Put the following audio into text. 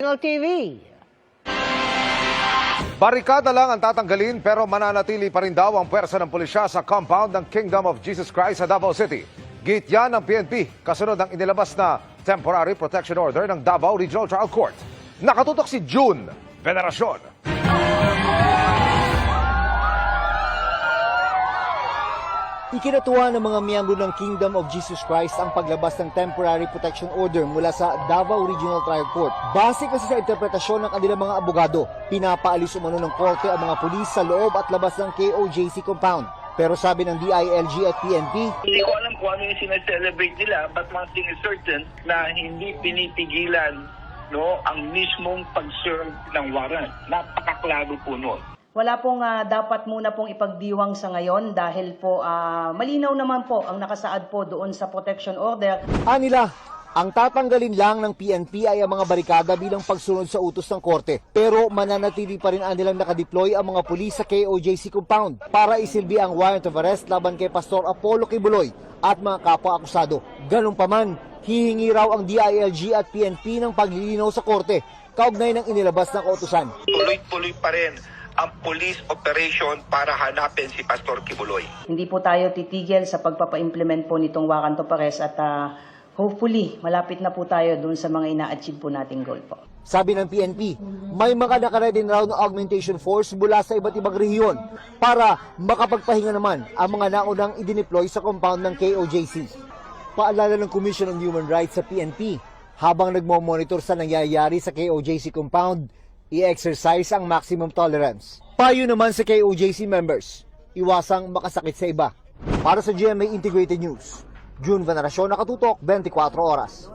National TV. Barikada lang ang tatanggalin pero mananatili pa rin daw ang pwersa ng pulisya sa compound ng Kingdom of Jesus Christ sa Davao City. Git yan ng PNP kasunod ng inilabas na Temporary Protection Order ng Davao Regional Trial Court. Nakatutok si June Veneracion. Ikinatuwa ng mga miyembro ng Kingdom of Jesus Christ ang paglabas ng Temporary Protection Order mula sa Davao Regional Trial Court. Base kasi sa interpretasyon ng kanilang mga abogado, pinapaalis umano ng korte ang mga pulis sa loob at labas ng KOJC compound. Pero sabi ng DILG at PNP, Hindi ko alam kung ano yung sinaselebrate nila, but one thing is certain na hindi pinipigilan no, ang mismong pag-serve ng warrant. Napakaklaro po nun. Wala pong ah, dapat muna pong ipagdiwang sa ngayon dahil po ah, malinaw naman po ang nakasaad po doon sa protection order. Anila, ang tatanggalin lang ng PNP ay ang mga barikada bilang pagsunod sa utos ng korte. Pero mananatili pa rin anilang nakadeploy ang mga pulis sa KOJC compound para isilbi ang warrant of arrest laban kay Pastor Apollo Kibuloy at mga kapwa-akusado. Ganun pa man, hihingi raw ang DILG at PNP ng paglilinaw sa korte kaugnay ng inilabas ng kautusan. Tuloy-tuloy pa rin ang police operation para hanapin si Pastor Kibuloy. Hindi po tayo titigil sa pagpapa-implement po nitong warrant of arrest at ah, hopefully malapit na po tayo doon sa mga ina-achieve po nating goal po. Sabi ng PNP, may mga nakaredy raw ng augmentation force mula sa iba't ibang rehiyon para makapagpahinga naman ang mga naunang idineploy sa compound ng KOJC. Paalala ng Commission on Human Rights sa PNP, habang nagmo-monitor sa nangyayari sa KOJC compound, i-exercise ang maximum tolerance. Payo naman sa KOJC members, iwasang makasakit sa iba. Para sa GMA Integrated News, June Veneracion nakatutok 24 oras.